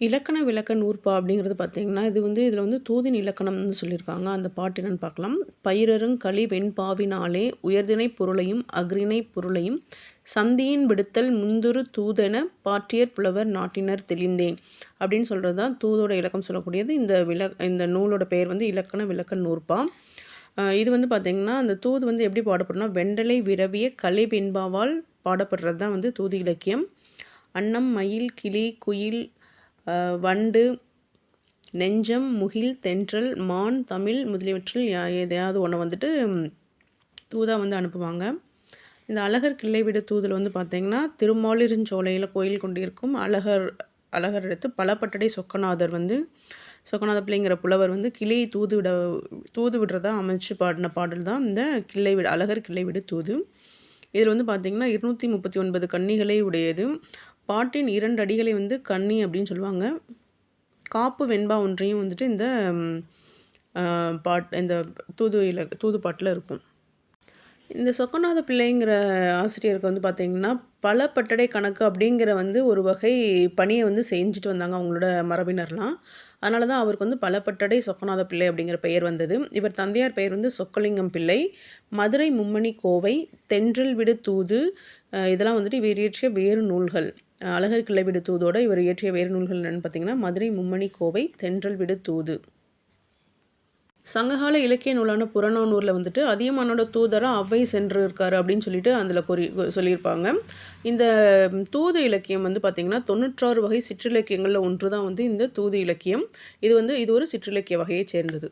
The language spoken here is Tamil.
இலக்கண விளக்க நூற்பா அப்படிங்கிறது பார்த்தீங்கன்னா, இது வந்து இதில் வந்து தூதின் இலக்கணம்னு சொல்லியிருக்காங்க. அந்த பாட்டு என்னென்னு பார்க்கலாம். "பயிரருங் களி வெண்பாவினாலே உயர்திணைப் பொருளையும் அக்ரிணை பொருளையும் சந்தியின் விடுத்தல் முந்துரு தூதென பாட்டியர் புலவர் நாட்டினர் தெளிந்தேன் அப்படின்னு சொல்கிறது தான் தூதோட இலக்கம் சொல்லக்கூடியது. இந்த வில இந்த நூலோட பெயர் வந்து இலக்கண விளக்க நூற்பா. இது வந்து பார்த்திங்கன்னா அந்த தூது வந்து எப்படி பாடப்படும்னா, வெண்டலை விரவிய கலை வெண்பாவால் பாடப்படுறது தான் வந்து தூது இலக்கியம். அன்னம், மயில், கிளி, குயில், வண்டு, நெஞ்சம், முகில், தென்றல், மான், தமிழ் முதலியவற்றில் எதையாவது ஒன்று வந்துட்டு தூதாக வந்து அனுப்புவாங்க. இந்த அழகர் கிள்ளைவிடு தூதல் வந்து பார்த்தீங்கன்னா, திருமாலிருஞ்சோலையில் கோயில் கொண்டிருக்கும் அழகர் அழகர் எடுத்து பலப்பட்டடை சொக்கநாதர் வந்து சொக்கநாத பிள்ளைங்கிற புலவர் வந்து கிளியை தூது விட தூது விடுறதா அமைச்சு பாடின பாடல் தான் இந்த கிள்ளைவிடு அழகர் கிள்ளைவிடு தூது. இதில் வந்து பார்த்திங்கன்னா இருநூற்றி முப்பத்தி ஒன்பது கன்னிகளை உடையது. பாட்டின் இரண்டு அடிகளை வந்து கன்னி அப்படின்னு சொல்லுவாங்க. காப்பு வெண்பா ஒன்றையும் வந்துட்டு இந்த பாட் இந்த தூது இல தூது பாட்டில் இருக்கும். இந்த சொக்கநாத பிள்ளைங்கிற ஆசிரியருக்கு வந்து பார்த்தீங்கன்னா, பலபட்டடை கணக்கு அப்படிங்கிற வந்து ஒரு வகை பணியை வந்து செஞ்சுட்டு வந்தாங்க அவங்களோட மரபினர்லாம். அதனால தான் அவருக்கு வந்து பலபட்டடை சொக்கநாத பிள்ளை அப்படிங்கிற பெயர் வந்தது. இவர் தந்தையார் பெயர் வந்து சொக்கலிங்கம் பிள்ளை. மதுரை மும்மணி கோவை, தென்றல் விடு தூது இதெல்லாம் வந்துட்டு இவர் இயற்றிய வேறு நூல்கள். அழகர் கிள்ளைவிடு தூதோட இவர் இயற்றிய வேறு நூல்கள் என்னன்னு பார்த்தீங்கன்னா, மதுரை மும்மணி கோவை, தென்றல் விடு தூது. சங்ககால இலக்கிய நூலான புறநானூரில் வந்துட்டு அதியமானோட தூதராக அவ்வை சென்று இருக்காரு அப்படின்னு சொல்லிட்டு அதில் குறி சொல்லியிருப்பாங்க. இந்த தூது இலக்கியம் வந்து பார்த்திங்கன்னா தொண்ணூற்றாறு வகை சிற்றிலக்கியங்களில் ஒன்று தான் வந்து இந்த தூது இலக்கியம். இது வந்து இது ஒரு சிற்றிலக்கிய வகையை சேர்ந்தது.